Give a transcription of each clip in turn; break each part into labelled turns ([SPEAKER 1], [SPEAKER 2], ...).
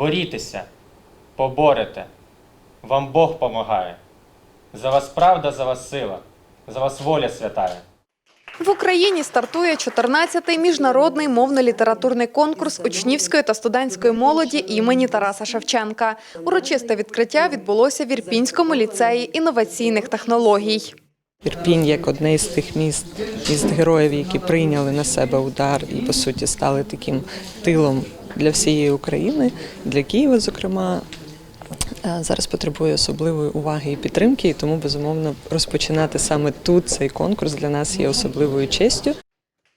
[SPEAKER 1] борітеся, поборете. Вам Бог помагає. За вас правда, за вас сила, за вас воля святая.
[SPEAKER 2] В Україні стартує 14-й міжнародний мовно-літературний конкурс учнівської та студентської молоді імені Тараса Шевченка. Урочисте відкриття відбулося в Ірпінському ліцеї інноваційних технологій.
[SPEAKER 3] Ірпінь як одне із тих міст, міст героїв, які прийняли на себе удар і по суті стали таким тилом для всієї України, для Києва, зокрема. е, Зараз потребує особливої уваги і підтримки, і тому безумовно розпочинати саме тут цей конкурс для нас є особливою честю.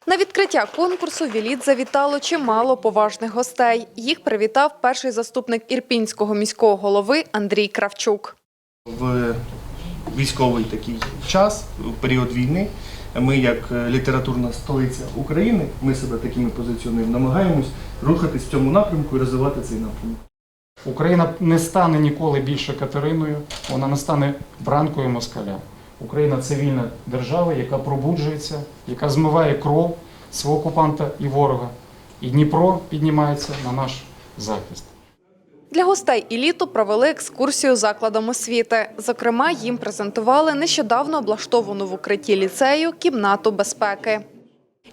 [SPEAKER 2] На відкриття конкурсу Віліт завітало чимало поважних гостей. Їх привітав перший заступник Ірпінського міського голови Андрій Кравчук.
[SPEAKER 4] в військовий такий час, в період війни. Ми, як е, літературна столиця України, ми себе такими позиціонуємо, намагаємось рухатись в цьому напрямку і розвивати цей напрямок.
[SPEAKER 5] Україна не стане ніколи більше Катериною, вона не стане бранкою москаля. Україна цивільна держава, яка пробуджується, яка змиває кров свого окупанта і ворога. І Дніпро піднімається на наш захист.
[SPEAKER 2] Для гостей еліту провели екскурсію закладом освіти. Зокрема, їм презентували нещодавно облаштовану в укритті ліцею кімнату безпеки.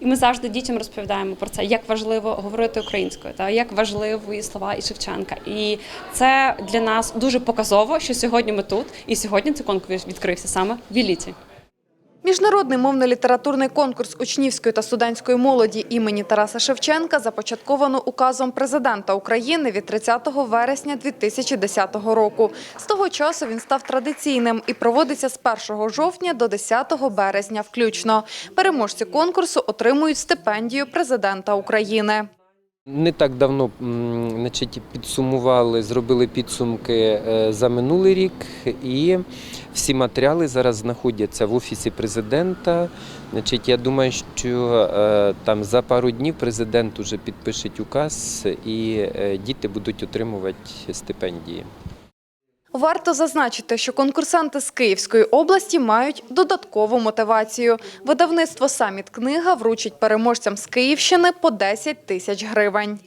[SPEAKER 6] І ми завжди дітям розповідаємо про це, як важливо говорити українською, та як важливі слова і Шевченка. І це для нас дуже показово, що сьогодні ми тут, і сьогодні цей конкурс відкрився саме в Віліті.
[SPEAKER 2] Міжнародний мовно-літературний конкурс учнівської та студентської молоді імені Тараса Шевченка започатковано указом президента України від 30 вересня 2010 року. З того часу він став традиційним і проводиться з 1 жовтня до 10 березня включно. Переможці конкурсу отримують стипендію президента України.
[SPEAKER 7] Не так давно значить, підсумували, зробили підсумки е, за минулий рік, і всі матеріали зараз знаходяться в офісі президента. Значить, я думаю, що е, там за пару днів президент уже підпише указ, і е, діти будуть отримувати стипендії.
[SPEAKER 2] Варто зазначити, що конкурсанти з Київської області мають додаткову мотивацію. Видавництво «Саміт Книга» вручить переможцям з Київщини по 10 тисяч гривень.